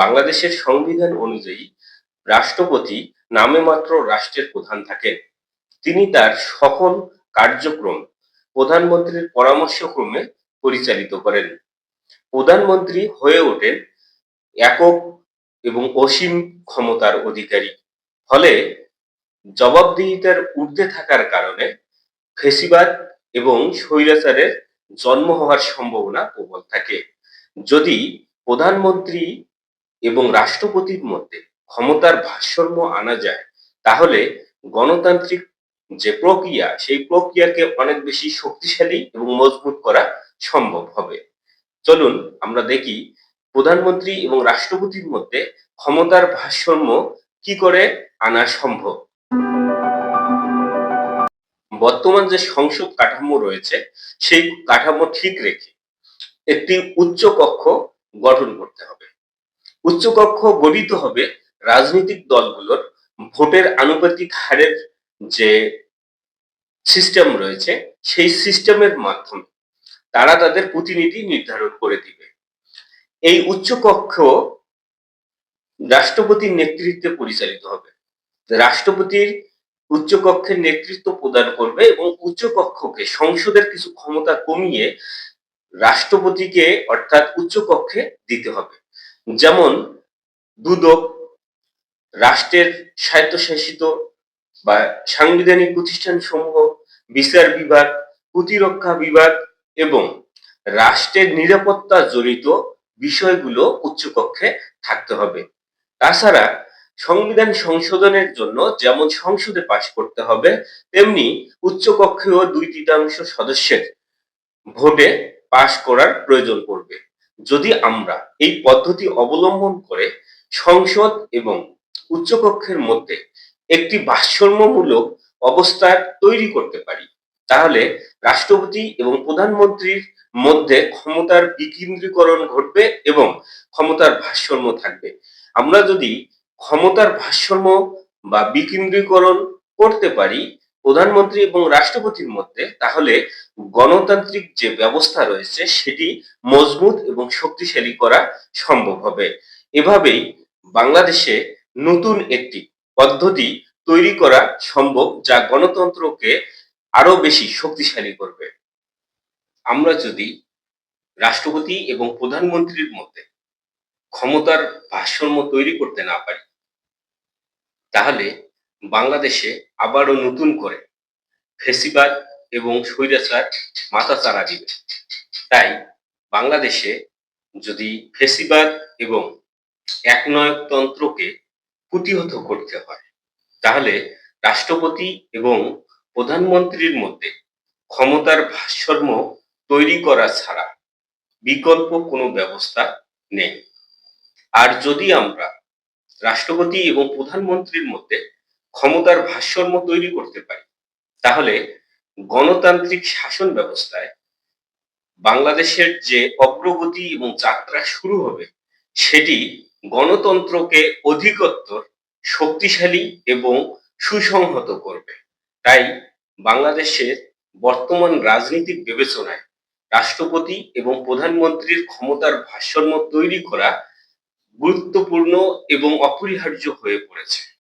বাংলাদেশের সংবিধান অনুযায়ী রাষ্ট্রপতি নামে মাত্র রাষ্ট্রের প্রধান থাকেন। তিনি তার সকল কার্যক্রম প্রধানমন্ত্রীর পরামর্শক্রমে পরিচালিত করেন। প্রধানমন্ত্রী হয়ে ওঠেন একক এবং অসীম ক্ষমতার অধিকারী। ফলে জবাবদিহিতার ঊর্ধ্বে থাকার কারণে ফেসিবাদ এবং স্বৈরাচারের জন্ম হওয়ার সম্ভাবনা প্রবল থাকে। যদি প্রধানমন্ত্রী এবং রাষ্ট্রপতির মধ্যে ক্ষমতার ভারসাম্য আনা যায়, তাহলে গণতান্ত্রিক যে প্রক্রিয়া, সেই প্রক্রিয়াকে অনেক বেশি শক্তিশালী এবং মজবুত করা সম্ভব হবে। চলুন আমরা দেখি প্রধানমন্ত্রী এবং রাষ্ট্রপতির মধ্যে ক্ষমতার ভারসাম্য কি করে আনা সম্ভব। বর্তমান যে সংসদ কাঠামো রয়েছে, সেই কাঠামো ঠিক রেখে একটি উচ্চ কক্ষ গঠন করতে হবে। উচ্চ কক্ষ গঠিত হবে রাজনৈতিক দলগুলোর ভোটের আনুপাতিক হারের যে সিস্টেম রয়েছে, সেই সিস্টেমের মাধ্যমে তারা তাদের প্রতিনিধি নির্ধারণ করে দিবে। এই উচ্চ কক্ষ রাষ্ট্রপতির নেতৃত্বে পরিচালিত হবে। রাষ্ট্রপতির উচ্চ কক্ষের নেতৃত্ব প্রদান করবে এবং উচ্চ কক্ষকে সংসদের কিছু ক্ষমতা কমিয়ে রাষ্ট্রপতিকে অর্থাৎ উচ্চ কক্ষে দিতে হবে। যেমন দুদক রাষ্ট্রের স্বায়ত্তশাসিত বা সাংবিধানিক প্রতিষ্ঠান সমূহ বিচার বিভাগ, প্রতিরক্ষা বিভাগ এবং রাষ্ট্রের নিরাপত্তা জড়িত বিষয়গুলো উচ্চকক্ষে থাকতে হবে। তাছাড়া সংবিধান সংশোধনের জন্য যেমন সংসদে পাশ করতে হবে, তেমনি উচ্চকক্ষেও দুই তৃতীয়াংশ সদস্যের ভোটে পাশ করার প্রয়োজন পড়বে। যদি আমরা এই পদ্ধতি অবলম্বন করে সংসদ এবং উচ্চকক্ষের মধ্যে একটি ভারসাম্যমূলক অবস্থা তৈরি করতে পারি, তাহলে রাষ্ট্রপতি এবং প্রধানমন্ত্রীর মধ্যে ক্ষমতার বিকেন্দ্রীকরণ ঘটবে এবং ক্ষমতার ভারসাম্য থাকবে। আমরা যদি ক্ষমতার ভারসাম্য বা বিকেন্দ্রীকরণ করতে পারি প্রধানমন্ত্রী এবং রাষ্ট্রপতির মধ্যে, তাহলে গণতান্ত্রিক যে ব্যবস্থা রয়েছে, সেটি মজবুত এবং শক্তিশালী করা সম্ভব হবে। এভাবেই বাংলাদেশে নতুন একটি পদ্ধতি তৈরি করা সম্ভব, যা গণতন্ত্রকে আরও বেশি শক্তিশালী করবে। আমরা যদি রাষ্ট্রপতি এবং প্রধানমন্ত্রীর মধ্যে ক্ষমতার ভারসাম্য তৈরি করতে না পারি, তাহলে বাংলাদেশে আবারও নতুন করে ফেসিবাদ এবং স্বৈরাচার মাথা চারা দিবে। তাই বাংলাদেশে যদি ফেসিবাদ এবং একনয়কতন্ত্রকে প্রতিহত করতে হয়, তাহলে রাষ্ট্রপতি এবং প্রধানমন্ত্রীর মধ্যে ক্ষমতার ভারসাম্য তৈরি করা ছাড়া বিকল্প কোনো ব্যবস্থা নেই। আর যদি আমরা রাষ্ট্রপতি এবং প্রধানমন্ত্রীর মধ্যে ক্ষমতার ভারসাম্য তৈরি করতে পারি। তাহলে গণতান্ত্রিক শাসন ব্যবস্থায় বাংলাদেশের যে অগ্রগতি এবং যাত্রা শুরু হবে, সেটি গণতন্ত্রকে অধিকত্তর শক্তিশালী এবং সুসংহত করবে। তাই বাংলাদেশের বর্তমান রাজনৈতিক বিবেচনায় রাষ্ট্রপতি এবং প্রধানমন্ত্রীর ক্ষমতার ভারসাম্য তৈরি করা গুরুত্বপূর্ণ এবং অপরিহার্য হয়ে পড়েছে।